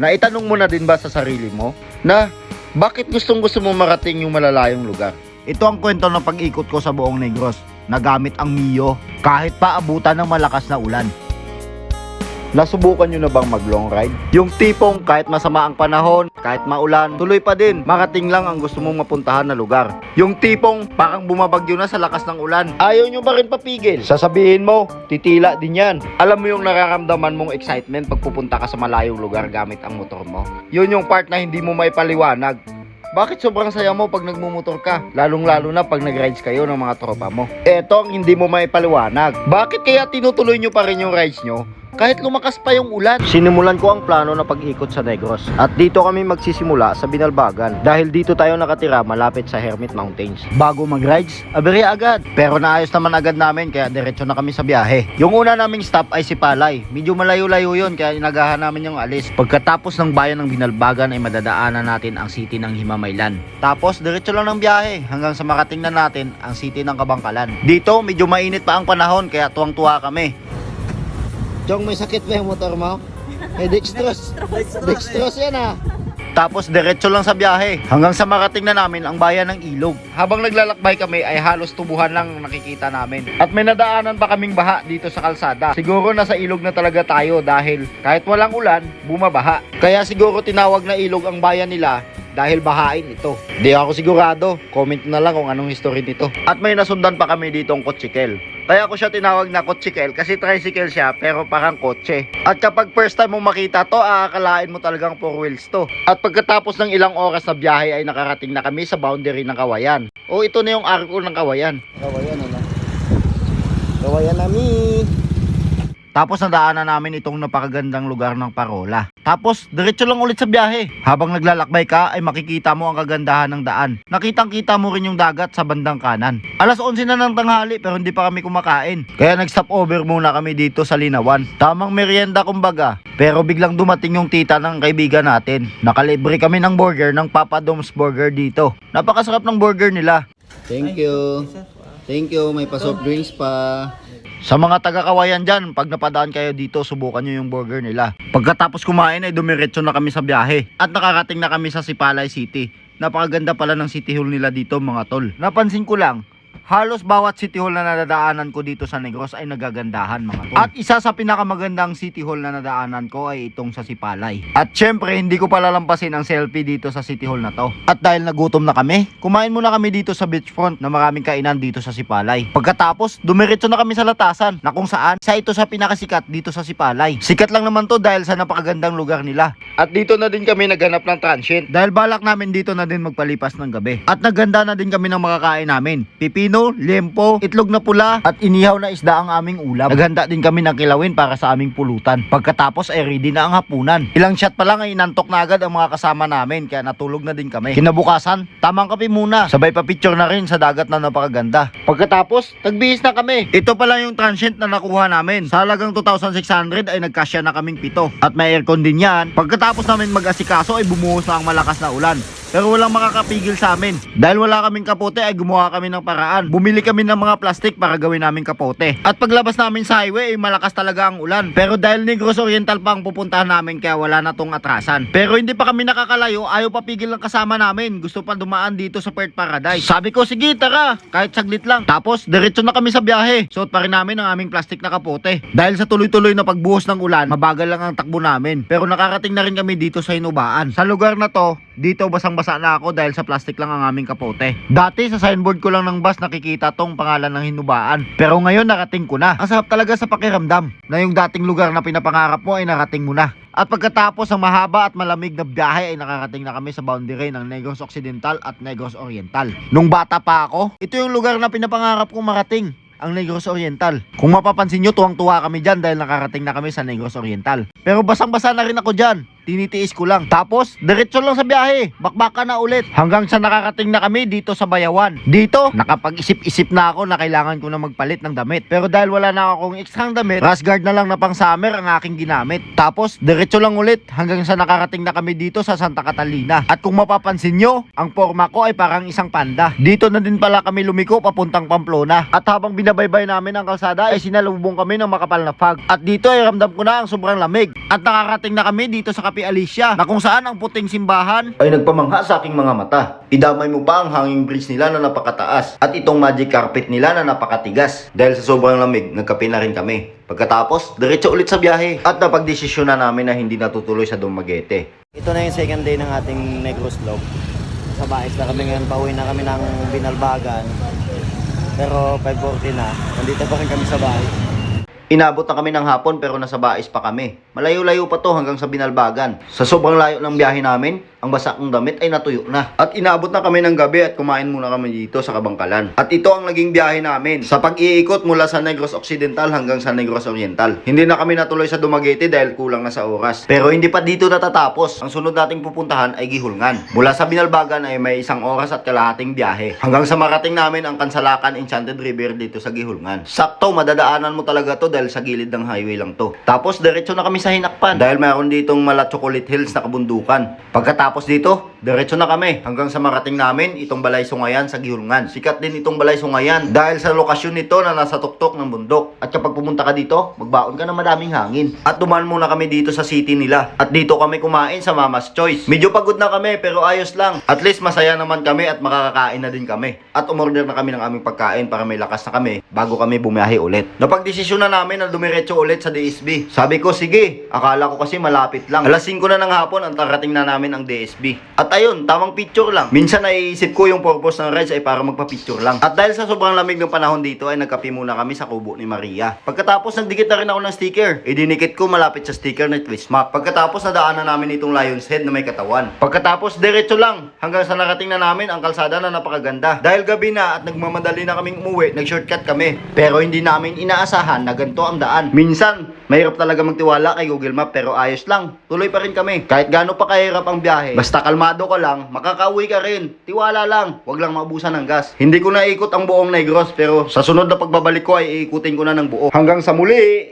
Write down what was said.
Naitanong mo na din ba sa sarili mo na bakit gustong gusto mo marating yung malalayong lugar? Ito ang kwento ng pag-ikot ko sa buong Negros na gamit ang Mio kahit pa abutan ng malakas na ulan. Nasubukan nyo na bang mag long ride? Yung tipong kahit masama ang panahon, kahit maulan, tuloy pa din, marating lang ang gusto mong mapuntahan na lugar. Yung tipong parang bumabagyo na sa lakas ng ulan, ayaw nyo ba rin papigil? Sasabihin mo, titila din yan. Alam mo yung nararamdaman mong excitement pag pupunta ka sa malayong lugar gamit ang motor mo? Yun yung part na hindi mo may paliwanag. Bakit sobrang saya mo pag nagmumotor ka? Lalong-lalo na pag nag-rides kayo ng mga tropa mo. Eto ang hindi mo may paliwanag. Bakit kaya tinutuloy nyo pa rin yung rides nyo? Kahit lumakas pa yung ulan. Sinimulan ko ang plano na pag-ikot sa Negros. At dito kami magsisimula sa Binalbagan. Dahil dito tayo nakatira malapit sa Hermit Mountains. Bago mag-rides, aberya agad. Pero naayos naman agad namin kaya diretso na kami sa biyahe. Yung una naming stop ay si Palay. Medyo malayo-layo yun kaya inagahan namin yung alis. Pagkatapos ng bayan ng Binalbagan ay madadaanan natin ang city ng Himamaylan. Tapos diretso lang ng biyahe hanggang sa makating na natin ang city ng Kabangkalan. Dito medyo mainit pa ang panahon kaya tuwang-tuwa kami. Chong, may sakit ba yung motor mo? May dextrose. Dextrose yan ah. Tapos diretso lang sa biyahe hanggang sa marating na namin ang bayan ng Ilog. Habang naglalakbay kami ay halos tubuhan lang nakikita namin. At may nadaanan pa kaming baha dito sa kalsada. Siguro nasa ilog na talaga tayo dahil kahit walang ulan, bumabaha. Kaya siguro tinawag na ilog ang bayan nila dahil bahain ito. Di ako sigurado. Comment na lang kung anong history nito. At may nasundan pa kami ditong kotsikel. Kaya ko siya tinawag na kotsikel kasi tricycle siya pero parang kotse. At kapag first time mo makita to, aakalain mo talagang four wheels to. At pagkatapos ng ilang oras na biyahe ay nakarating na kami sa boundary ng Kawayan. O ito na yung arko ng Kawayan. Kawayan ano? Kawayan nami. Tapos nadaanan namin itong napakagandang lugar ng Parola. Tapos diretso lang ulit sa biyahe. Habang naglalakbay ka ay makikita mo ang kagandahan ng daan. Nakitang kita mo rin yung dagat sa bandang kanan. Alas 11 na ng tanghali pero hindi pa kami kumakain. Kaya nag-stop over muna kami dito sa Linawan. Tamang merienda kumbaga. Pero biglang dumating yung tita ng kaibigan natin. Nakalibre kami ng burger ng Papa Dom's Burger dito. Napakasarap ng burger nila. Thank you. Thank you. May pa-soft drinks pa. Sa mga taga-kawayan dyan, pag napadaan kayo dito, subukan nyo yung burger nila. Pagkatapos kumain ay dumiretso na kami sa biyahe. At nakarating na kami sa Sipalay City. Napakaganda pala ng city hall nila dito mga tol. Napansin ko lang, halos bawat city hall na nadadaanan ko dito sa Negros ay nagagandahan mga tol. At isa sa pinakamagandang city hall na nadaanan ko ay itong sa Sipalay. At syempre, hindi ko palalampasin ang selfie dito sa city hall na to. At dahil nagutom na kami, kumain muna kami dito sa beachfront na maraming kainan dito sa Sipalay. Pagkatapos, dumiretso na kami sa Latasan na kung saan sa ito sa pinakasikat dito sa Sipalay. Sikat lang naman to dahil sa napakagandang lugar nila. At dito na din kami naghanap ng transient dahil balak namin dito na din magpalipas ng gabi. At nagganda na din kami ng makakain namin. Pipino, lempo, itlog na pula at inihaw na isda ang aming ulam. Naghanda din kami ng kilawin para sa aming pulutan. Pagkatapos ay ready na ang hapunan. Ilang shot pa lang ay inantok na agad ang mga kasama namin kaya natulog na din kami. Kinabukasan, tamang kape muna. Sabay pa picture na rin sa dagat na napakaganda. Pagkatapos, nagbihis na kami. Ito pala yung transient na nakuha namin. Sa halagang 2,600 ay nagkasya na kaming pito. At may aircon din yan. Pagkatapos namin mag-asikaso ay bumuhos na ang malakas na ulan. Pero walang makakapigil sa amin. Dahil wala kaming kapote ay gumawa kami ng paraan. Bumili kami ng mga plastic para gawin namin kapote. At paglabas namin sa highway ay malakas talaga ang ulan. Pero dahil Negros Oriental pa ang pupuntahan namin kaya wala na tong atrasan. Pero hindi pa kami nakakalayo, ayaw pa pigil ng kasama namin. Gusto pa dumaan dito sa Perth Paradise. Sabi ko, sige tara, kahit saglit lang. Tapos diretso na kami sa biyahe. Suot pa rin namin ang aming plastic na kapote. Dahil sa tuloy-tuloy na pagbuhos ng ulan, mabagal lang ang takbo namin. Pero nakarating na rin kami dito sa Inubaan. Sa lugar na to, dito basang-basa na ako dahil sa plastic lang ang aming kapote. Dati sa signboard ko lang ng bus nakikita tong pangalan ng hinubaan. Pero ngayon narating ko na. Ang sarap talaga sa pakiramdam na yung dating lugar na pinapangarap mo ay narating mo na. At pagkatapos ng mahaba at malamig na biyahe ay nakarating na kami sa boundary ng Negros Occidental at Negros Oriental. Nung bata pa ako, ito yung lugar na pinapangarap kong marating ang Negros Oriental. Kung mapapansin nyo, tuwang-tuwa kami dyan dahil nakarating na kami sa Negros Oriental. Pero basang-basa na rin ako dyan. Tinitiis ko lang. Tapos, diretso lang sa biyahe. Bakbaka na ulit. Hanggang sa nakarating na kami dito sa Bayawan. Dito, nakapag-isip-isip na ako na kailangan ko na magpalit ng damit. Pero dahil wala na akong extra damit, rash guard na lang na pang summer ang aking ginamit. Tapos, diretso lang ulit hanggang sa nakarating na kami dito sa Santa Catalina. At kung mapapansin nyo, ang forma ko ay parang isang panda. Dito na din pala kami lumiko papuntang Pamplona. At habang binabaybay namin ang kalsada, ay sinalubong kami ng makapal na fog. At dito ay ramdam ko na ang sobrang lamig. At nakarating na kami dito sa Kapi Alicia na kung saan ang puting simbahan ay nagpamangha sa aking mga mata. Idamay mo pa ang hanging bridge nila na napakataas at itong magic carpet nila na napakatigas. Dahil sa sobrang lamig, nagkape na rin kami. Pagkatapos, diretso ulit sa biyahe at napagdesisyon na namin na hindi natutuloy sa Dumaguete. Ito na yung second day ng ating Negros Vlog. Sa Baez na kami ngayon, pauwi na kami ng Binalbagan. Pero 5.40 na, nandito pa rin kami sa bahay. Inabot na kami ng hapon pero nasa Bais pa kami. Malayo-layo pa to hanggang sa Binalbagan. Sa sobrang layo ng biyahe namin, ang basak ng damit ay natuyo na. At inabot na kami ng gabi at kumain muna kami dito sa Kabangkalan. At ito ang naging biyahe namin sa pag-iikot mula sa Negros Occidental hanggang sa Negros Oriental. Hindi na kami natuloy sa Dumaguete dahil kulang na sa oras. Pero hindi pa dito natatapos. Ang sunod nating pupuntahan ay Gihulngan. Mula sa Binalbagan ay may isang oras at kalahating biyahe. Hanggang sa marating namin ang Kansalakan Enchanted River dito sa Gihulngan. Sakto, madadaanan mo talaga to dahil sa gilid ng highway lang to. Tapos diretso na kami sa Hinakpan dahil mayroon ditong mala Chocolate Hills na kabundukan. Pagkatapos dito, diretso na kami hanggang sa marating namin itong Balay Sungayan sa Gihulngan. Sikat din itong Balay Sungayan dahil sa lokasyon nito na nasa tuktok ng bundok. At kapag pumunta ka dito, magbaon ka ng madaming hangin. At dumaan muna kami dito sa city nila. At dito kami kumain sa Mama's Choice. Medyo pagod na kami pero ayos lang. At least masaya naman kami at makakakain na din kami. At umorder na kami ng aming pagkain para may lakas na kami bago kami bumiyahe ulit. Napagdesisyon na namin na dumiretso ulit sa DSB. Sabi ko, sige. Akala ko kasi malapit lang. Alas 5 na ng hapon ang tarating na namin ang DSB. At ayun, tamang picture lang. Minsan naiisip ko yung purpose ng rides ay para magpa-picture lang. At dahil sa sobrang lamig ng panahon dito ay nagkape muna kami sa kubo ni Maria. Pagkatapos nagdikit na rin ako ng sticker. Idinikit ko malapit sa sticker na twist map. Pagkatapos nadaanan namin itong lion's head na may katawan. Pagkatapos diretso lang hanggang sa narating na namin ang kalsada na napakaganda. Dahil gabi na at nagmamadali na kaming umuwi, nag-shortcut kami. Pero hindi namin inaasahan na ganito ang daan. Minsan, mahirap talaga magtiwala kay Google Map pero ayos lang. Tuloy pa rin kami. Kahit gaano pa kahirap ang biyahe, basta kalmado ka lang, makakauwi ka rin. Tiwala lang, wag lang maubusan ng gas. Hindi ko naikot ang buong Negros pero sa sunod na pagbabalik ko ay iikutin ko na ng buo. Hanggang sa muli!